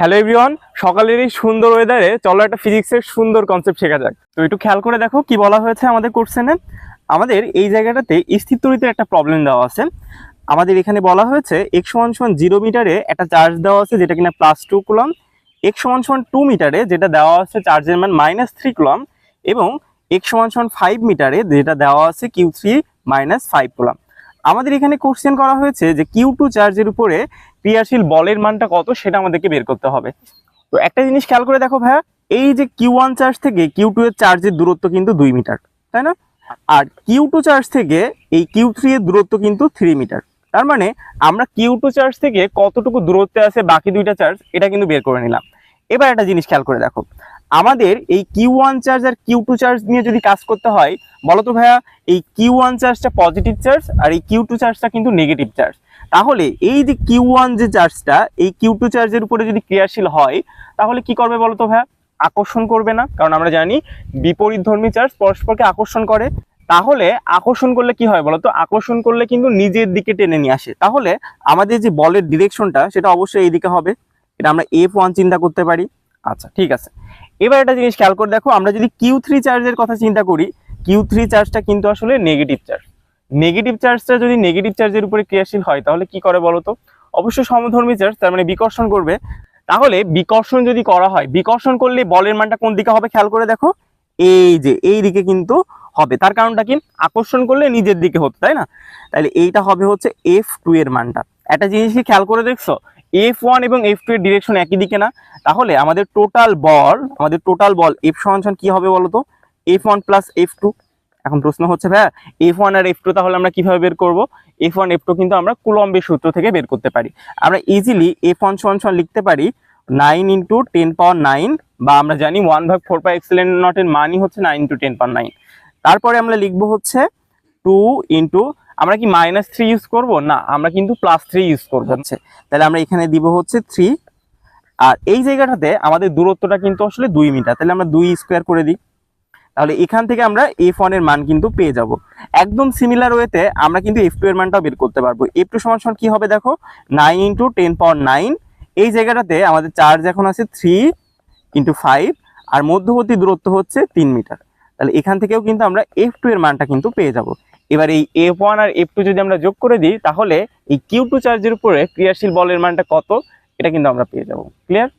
Hello everyone সকালের এই সুন্দর ওয়েদারে চলো একটা ফিজিক্সের সুন্দর কনসেপ্ট শেখা যাক। তো একটু খেয়াল করে দেখো কি বলা হয়েছে আমাদের কোর্সেনে আমাদের এই জায়গাটাতে স্থির একটা প্রবলেম দেওয়া আছে। আমাদের এখানে বলা হয়েছে এক সমান সমান জিরো মিটারে একটা চার্জ দেওয়া আছে যেটা কিনা প্লাস টু কুলম এক সমান সমান টু মিটারে যেটা দেওয়া আছে চার্জের মান মাইনাস থ্রি কুলম এবং এক সমান সমান ফাইভ মিটারে যেটা দেওয়া আছে Q three minus five coulomb আমাদের এখানে কোশ্চেন করা হয়েছে যে কিউ টু চার্জের উপরে ক্রিয়াশীল বলের মানটা কত সেটা আমাদেরকে বের করতে হবে। তো একটা জিনিস খেয়াল করে দেখো ভাইয়া, এই যে কিউ ওয়ান চার্জ থেকে কিউ টু এর চার্জের দূরত্ব কিন্তু দুই মিটার, তাই না? আর কিউ টু চার্জ থেকে এই কিউ থ্রি এর দূরত্ব কিন্তু থ্রি মিটার, তার মানে আমরা কিউ টু চার্জ থেকে কতটুকু দূরত্বে আছে বাকি দুইটা চার্জ এটা কিন্তু বের করে নিলাম। এবার একটা জিনিস খেয়াল করে দেখো। আমাদের এই কিউ ওয়ান চার্জ আর কিউ টু চার্জ নিয়ে যদি কাজ করতে হয়, বলতো ভাইয়া, এই কিউ ওয়ান চার্জটা পজিটিভ চার্জ আর এই কিউ টু চার্জটা কিন্তু নেগেটিভ চার্জ তাহলে এই যে কিউ ওয়ান যে চার্জটা এই কিউ টু চার্জের উপরে যদি ক্রিয়াশীল হয়, তাহলে কি করবে বলতো ভাইয়া? আকর্ষণ করবে না, কারণ আমরা জানি বিপরীত ধর্মী চার্জ পরস্পরকে আকর্ষণ করে। তাহলে আকর্ষণ করলে কি হয় বলতো? আকর্ষণ করলে কিন্তু নিজের দিকে টেনে নিয়ে আসে। তাহলে আমাদের যে বলের ডিরেকশনটা সেটা অবশ্যই এই দিকে হবে। এটা আমরা এফ ওয়ান চিন্তা করতে পারি। আচ্ছা ঠিক আছে। এবার একটা জিনিস খেয়াল করে দেখো, আমরা যদি কিউ থ্রি চার্জের কথা চিন্তা করি কিউ থ্রি চার্জটা কিন্তু আসলে নেগেটিভ চার্জ নেগেটিভ চার্জটা যদি নেগেটিভ চার্জের উপরে ক্রিয়াশীল হয়, তাহলে কি করে বলতো অবশ্যই সমধর্মী চার্জ তার মানে বিকর্ষণ করবে। তাহলে বিকর্ষণ যদি করা হয়, বিকর্ষণ করলে বলের মানটা কোন দিকে হবে খেয়াল করে দেখো? এই যে, এই দিকে কিন্তু হবে। তার কারণটা কি? আকর্ষণ করলে নিজের দিকে হতো, তাই না? তাহলে এইটা হবে হচ্ছে এফ টু এর মানটা। একটা জিনিস কি খেয়াল করে দেখছ? এফ ওয়ান এবং এফ টু এর ডিরেকশন একই দিকে না। তাহলে আমাদের টোটাল বল, আমাদের টোটাল বল এফ সমান কি হবে বলতো? F one plus F two এখন প্রশ্ন হচ্ছে, ভাইয়া এফ ওয়ান আর এফ টু তাহলে আমরা কীভাবে বের করব? এফ ওয়ান এফ টু কিন্তু আমরা কুলম্বের সূত্র থেকে বের করতে পারি। আমরা ইজিলি এফ ওয়ান সমান সমান লিখতে পারি nine into ten power nine বা আমরা জানি ওয়ান ভাগ ফোর পাই এক্সেলেন্ট নটের মানই হচ্ছে nine into ten power nine তারপরে আমরা লিখব হচ্ছে টু ইন্টু আমরা কি মাইনাস থ্রি ইউজ করব? না, আমরা কিন্তু প্লাস থ্রি ইউজ করব। হচ্ছে, তাহলে আমরা এখানে দিব হচ্ছে থ্রি আর এই জায়গাটাতে আমাদের দূরত্বটা কিন্তু আসলে দুই মিটার। তাহলে আমরা দুই স্কোয়ার করে দিই। তাহলে এখান থেকে আমরা এফ ওয়ানের মান কিন্তু পেয়ে যাব। একদম সিমিলার ওয়েতে আমরা কিন্তু এফ টু এর মানটাও বের করতে পারব। এফ টু সমান সমান কি হবে দেখো? Nine into ten power nine এই জায়গাটাতে আমাদের চার্জ এখন আছে থ্রি ইন্টু ফাইভ আর মধ্যবর্তী দূরত্ব হচ্ছে তিন মিটার। তাহলে এখান থেকেও কিন্তু আমরা এফ টু এর মানটা কিন্তু পেয়ে যাব। এবার এই এফ ওয়ান আর এফ টু যদি আমরা যোগ করে দিই, তাহলে এই কিউ টু চার্জের উপরে ক্রিয়াশীল বলের মানটা কত? এটা কিন্তু আমরা পেয়ে যাব। ক্লিয়ার